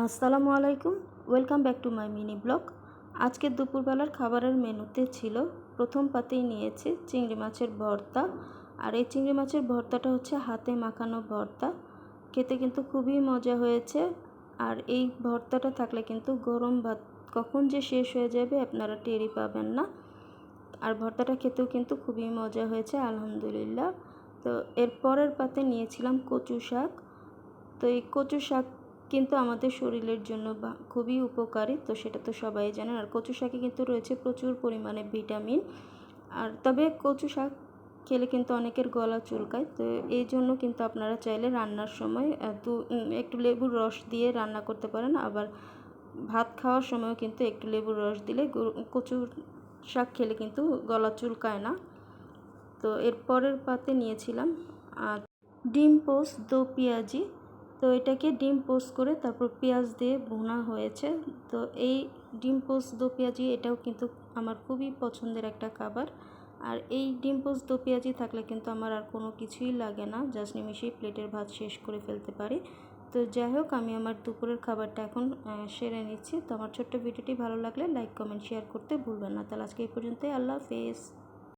আসসালামু আলাইকুম, welcome back to my mini blog. আজকে দুপুরবেলার খাবারের মেনুতে ছিল, প্রথম পাতেই নিয়েছি চিংড়ি মাছের ভর্তা। আর এই চিংড়ি মাছের ভর্তাটা হচ্ছে হাতে মাখানো ভর্তা। খেতে কিন্তু খুবই মজা হয়েছে। আর এই ভর্তাটা থাকলে কিন্তু গরম ভাত কখন যে শেষ হয়ে যাবে আপনারা টেরি পাবেন না। আর ভর্তাটা খেতেও কিন্তু খুবই মজা হয়েছে, আলহামদুলিল্লাহ। তো এর পরের পাতে নিয়েছিলাম কচু শাক। তো এই কচু শাক কিন্তু আমাদের শরীরের জন্য খুবই উপকারী, তো সেটা তো সবাই জানেন। আর কচু শাকে কিন্তু রয়েছে প্রচুর পরিমাণে ভিটামিন। আর তবে কচু শাক খেলে কিন্তু অনেকের গলা চুলকায়, তো এই জন্য কিন্তু আপনারা চাইলে রান্নার সময় একটু লেবুর রস দিয়ে রান্না করতে পারেন। আবার ভাত খাওয়ার সময়ও কিন্তু একটু লেবুর রস দিলে কচু শাক খেলে কিন্তু গলা চুলকায় না। তো এরপরের পাতে নিয়েছিলাম আর ডিম পোস্ট দো পেঁয়াজি তো এটাকে ডিম পোস্ট করে তারপর পেঁয়াজ দিয়ে ভুনা হয়েছে। তো এই ডিম পোস্ট দো পেঁয়াজি, এটাও কিন্তু আমার খুবই পছন্দের একটা খাবার। আর এই ডিম পোস্ট দো পেঁয়াজি থাকলে কিন্তু আমার আর কোনো কিছুই লাগে না, জাস্ট নিমিশেই প্লেটের ভাত শেষ করে ফেলতে পারি। তো যাই হোক, আমি আমার দুপুরের খাবারটা এখন সেরে নিচ্ছি। তো আমার ছোট্ট ভিডিওটি ভালো লাগলে লাইক, কমেন্ট, শেয়ার করতে ভুলবেন না। তাহলে আজকে এই পর্যন্তই। আল্লাহ হাফেজ।